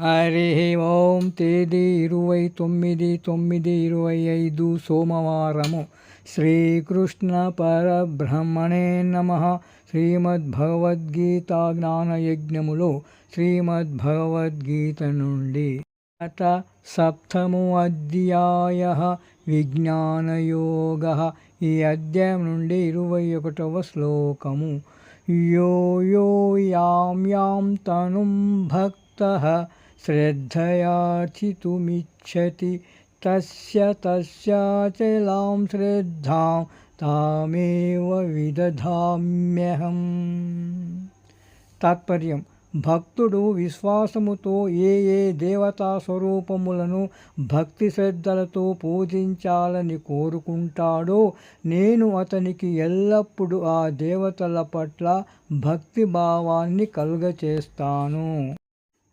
హరి ఓం తేదీ ఇరవై తొమ్మిది తొమ్మిది ఇరవై ఐదు సోమవారము. శ్రీకృష్ణ పరబ్రహ్మణే నమ. శ్రీమద్భగవద్గీత జ్ఞానయజ్ఞములో శ్రీమద్భగవద్గీత నుండి అత సప్తము అధ్యాయ విజ్ఞానయోగ ఈ అధ్యాయం నుండి ఇరవై ఒకటవ శ్లోకము. యో యో యాం యాం తనుం భక్త श्रद्धयार्चितुमिच्छति तस्य तस्याचलां श्रद्धां తామేవ విదధామ్యహం తాత్పర్యం భక్తుడు విశ్వాసముతో ఏ ఏ దేవతా స్వరూపములను భక్తి శ్రద్ధలతో పూజించాలని కోరుకుంటాడో నేను అతనికి ఎల్లప్పుడూ ఆ దేవతల పట్ల భక్తి భావాన్ని కలుగచేస్తాను